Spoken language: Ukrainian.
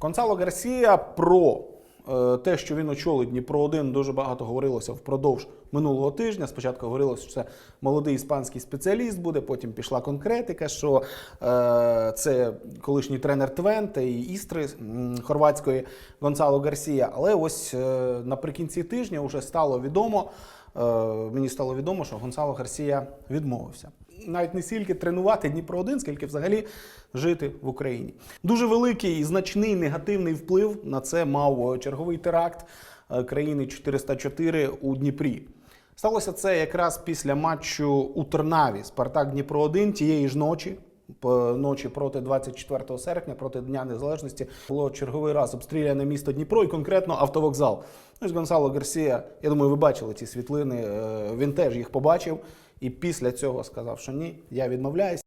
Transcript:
Гонсало Гарсія про е, те, що він очолить Дніпро 1 дуже багато говорилося впродовж минулого тижня. Спочатку говорилося, що це молодий іспанський спеціаліст буде. Потім пішла конкретика, що е, це колишній тренер Твенте і Істри хорватської Гонсало Гарсія. Але ось е, наприкінці тижня вже стало відомо. Е, Мені стало відомо, що Гонсало Гарсія відмовився. Навіть не стільки тренувати Дніпро 1 скільки взагалі жити в Україні. Дуже великий і значний негативний вплив на це мав е, черговий теракт е, країни 404 у Дніпрі. Сталося це якраз після матчу у Тернаві Спартак Дніпро 1 тієї ж ночі. Ночі проти 24 серпня, проти Дня Незалежності, було черговий раз обстріляне місто Дніпро і конкретно автовокзал. Ну, Ось Гонсало Гарсія, я думаю, ви бачили ці світлини. е, Він теж їх побачив. І після цього сказав, що ні, я відмовляюсь.